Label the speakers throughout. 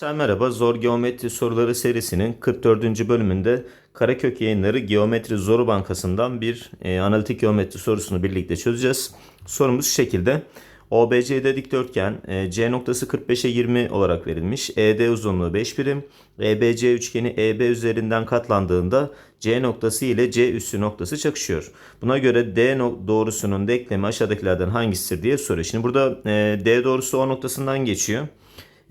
Speaker 1: Sen merhaba, Zor Geometri Soruları serisinin 44. bölümünde Karakök Yayınları Geometri Zoru Bankası'ndan bir e, analitik geometri sorusunu birlikte çözeceğiz. Sorumuz şu şekilde. OBC'de dikdörtgen e, C noktası 45'e 20 olarak verilmiş. ED uzunluğu 5 birim. EBC üçgeni EB üzerinden katlandığında C noktası ile C üssü noktası çakışıyor. Buna göre D doğrusunun denklemi aşağıdakilerden hangisidir diye soruyor. Şimdi burada e, D doğrusu O noktasından geçiyor.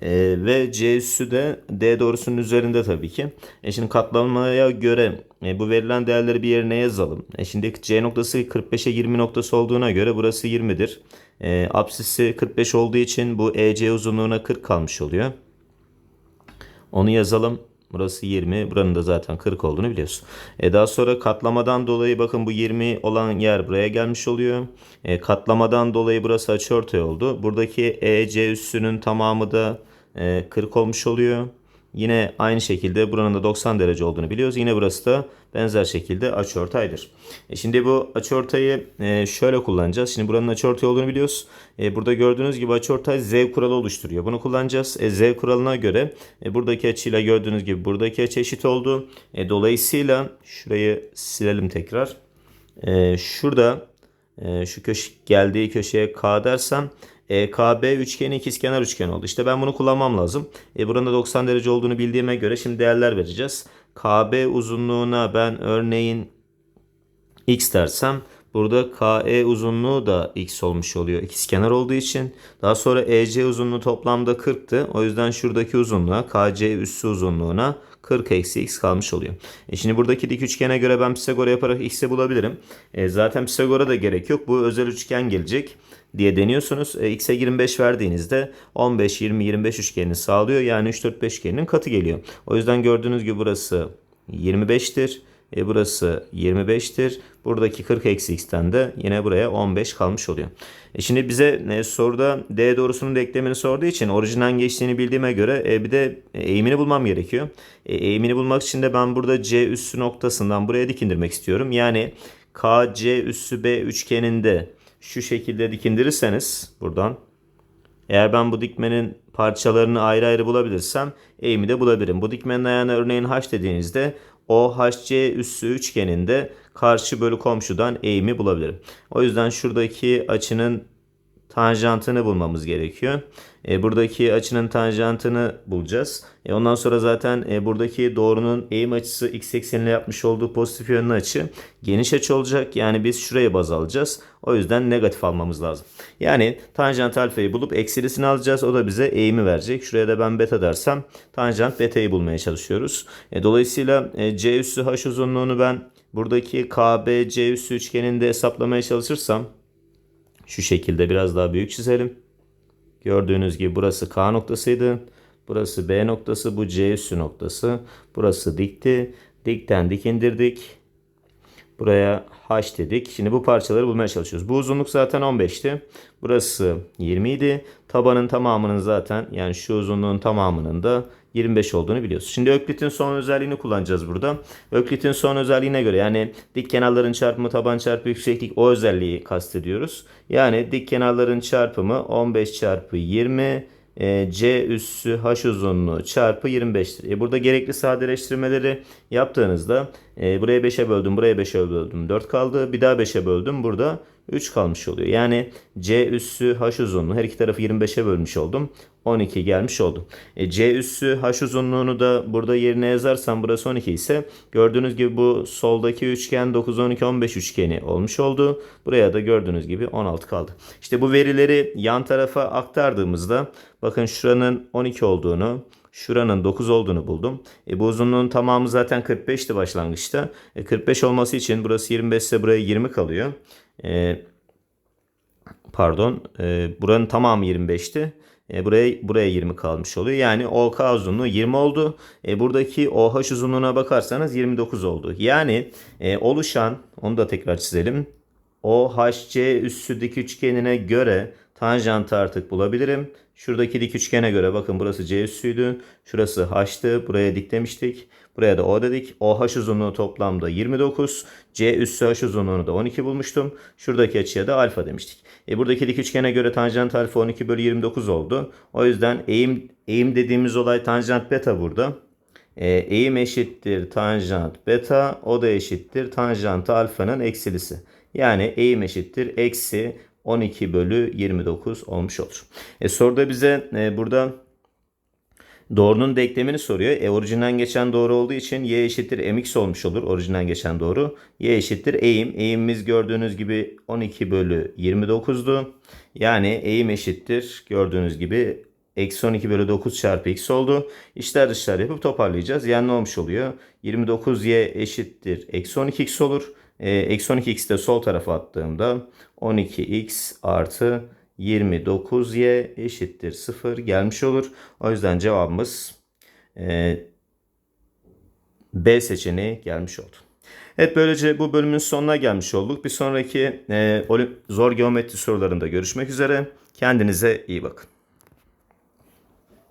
Speaker 1: Ee, ve C üssü de D doğrusunun üzerinde tabii ki. E şimdi katlanmaya göre e, bu verilen değerleri bir yerine yazalım. E şimdi C noktası 45'e 20 noktası olduğuna göre burası 20'dir. E, apsisi 45 olduğu için bu EC uzunluğuna 40 kalmış oluyor. Onu yazalım. Burası 20. Buranın da zaten 40 olduğunu biliyorsun. E daha sonra katlamadan dolayı bakın bu 20 olan yer buraya gelmiş oluyor. E, katlamadan dolayı burası açıortay oldu. Buradaki EC üssünün tamamı da e, 40 olmuş oluyor. Yine aynı şekilde buranın da 90 derece olduğunu biliyoruz. Yine burası da benzer şekilde açıortaydır. E şimdi bu açıortayı e, şöyle kullanacağız. Şimdi buranın açıortay olduğunu biliyoruz. E, burada gördüğünüz gibi açıortay Z kuralı oluşturuyor. Bunu kullanacağız. E, Z kuralına göre e, buradaki açıyla gördüğünüz gibi buradaki açı eşit oldu. E, dolayısıyla şurayı silelim tekrar. E, şurada e, şu köşe geldiği köşeye K dersem EKB üçgeni ikizkenar üçgen oldu. İşte ben bunu kullanmam lazım. E, buranın da 90 derece olduğunu bildiğime göre şimdi değerler vereceğiz. KB uzunluğuna ben örneğin x dersem burada KE uzunluğu da x olmuş oluyor. İkizkenar olduğu için. Daha sonra EC uzunluğu toplamda 40'tı. O yüzden şuradaki uzunluğa KC üssü uzunluğuna 40 eksi x kalmış oluyor. E şimdi buradaki dik üçgene göre ben Pisagor yaparak x'i bulabilirim. E zaten Pisagor'a da gerek yok. Bu özel üçgen gelecek diye deniyorsunuz. E, x'e 25 verdiğinizde 15, 20, 25 üçgenini sağlıyor. Yani 3, 4, 5 üçgeninin katı geliyor. O yüzden gördüğünüz gibi burası 25'tir. E burası 25'tir. Buradaki 40 eksi x'ten de yine buraya 15 kalmış oluyor. E şimdi bize e, soruda D doğrusunun denklemini sorduğu için orijinden geçtiğini bildiğime göre e, bir de eğimini bulmam gerekiyor. E, eğimini bulmak için de ben burada C üssü noktasından buraya dik indirmek istiyorum. Yani KC üssü B üçgeninde şu şekilde dikindirirseniz buradan eğer ben bu dikmenin parçalarını ayrı ayrı bulabilirsem eğimi de bulabilirim. Bu dikmenin ayağına örneğin h dediğinizde o HC üssü üçgeninde karşı bölü komşudan eğimi bulabilirim. O yüzden şuradaki açının tanjantını bulmamız gerekiyor. E, buradaki açının tanjantını bulacağız. E, ondan sonra zaten e, buradaki doğrunun eğim açısı x eksenine yapmış olduğu pozitif yönlü açı geniş açı olacak. Yani biz şuraya baz alacağız. O yüzden negatif almamız lazım. Yani tanjant alfayı bulup eksilisini alacağız. O da bize eğimi verecek. Şuraya da ben beta dersem tanjant beta'yı bulmaya çalışıyoruz. E, dolayısıyla e, c üssü h uzunluğunu ben buradaki KBC üssü üçgeninde hesaplamaya çalışırsam şu şekilde biraz daha büyük çizelim. Gördüğünüz gibi burası K noktasıydı. Burası B noktası, bu C üssü noktası. Burası dikti. Dikten dik indirdik. Buraya H dedik. Şimdi bu parçaları bulmaya çalışıyoruz. Bu uzunluk zaten 15'ti. Burası 20 idi. Tabanın tamamının zaten yani şu uzunluğun tamamının da 25 olduğunu biliyoruz. Şimdi Öklit'in son özelliğini kullanacağız burada. Öklit'in son özelliğine göre yani dik kenarların çarpımı taban çarpı yükseklik o özelliği kastediyoruz. Yani dik kenarların çarpımı 15 çarpı 20 e, C üssü H uzunluğu çarpı 25'tir. E, burada gerekli sadeleştirmeleri yaptığınızda e, buraya 5'e böldüm, buraya 5'e böldüm 4 kaldı. Bir daha 5'e böldüm burada 3 kalmış oluyor. Yani C üssü H uzunluğu her iki tarafı 25'e bölmüş oldum. 12 gelmiş oldu. E, C üssü H uzunluğunu da burada yerine yazarsam burası 12 ise gördüğünüz gibi bu soldaki üçgen 9, 12, 15 üçgeni olmuş oldu. Buraya da gördüğünüz gibi 16 kaldı. İşte bu verileri yan tarafa aktardığımızda bakın şuranın 12 olduğunu, şuranın 9 olduğunu buldum. E, bu uzunluğun tamamı zaten 45'ti başlangıçta. E, 45 olması için burası 25 ise buraya 20 kalıyor. E, pardon e, buranın tamamı 25'ti. E, buraya buraya 20 kalmış oluyor. Yani OK uzunluğu 20 oldu. E, buradaki OH uzunluğuna bakarsanız 29 oldu. Yani e, oluşan onu da tekrar çizelim. OHC üssü dik üçgenine göre tanjantı artık bulabilirim. Şuradaki dik üçgene göre bakın burası C üssüydü. Şurası H'tı. Buraya dik demiştik. Buraya da O dedik. OH uzunluğu toplamda 29. C üssü H uzunluğunu da 12 bulmuştum. Şuradaki açıya da alfa demiştik. E buradaki dik üçgene göre tanjant alfa 12 bölü 29 oldu. O yüzden eğim, eğim dediğimiz olay tanjant beta burada. E, eğim eşittir tanjant beta. O da eşittir tanjant alfanın eksilisi. Yani eğim eşittir eksi 12 bölü 29 olmuş olur. E, soruda bize e, burada doğrunun denklemini soruyor. E, orijinden geçen doğru olduğu için y eşittir mx olmuş olur. Orijinden geçen doğru. y eşittir eğim. Eğimimiz gördüğünüz gibi 12 bölü 29'du. Yani eğim eşittir gördüğünüz gibi eksi 12 bölü 9 çarpı x oldu. İşler dışlar yapıp toparlayacağız. Yani ne olmuş oluyor? 29y eşittir eksi 12x olur. E, eksi 12x de sol tarafa attığımda 12x artı 29y eşittir 0 gelmiş olur. O yüzden cevabımız e, B seçeneği gelmiş oldu. Evet böylece bu bölümün sonuna gelmiş olduk. Bir sonraki e, zor geometri sorularında görüşmek üzere. Kendinize iyi bakın.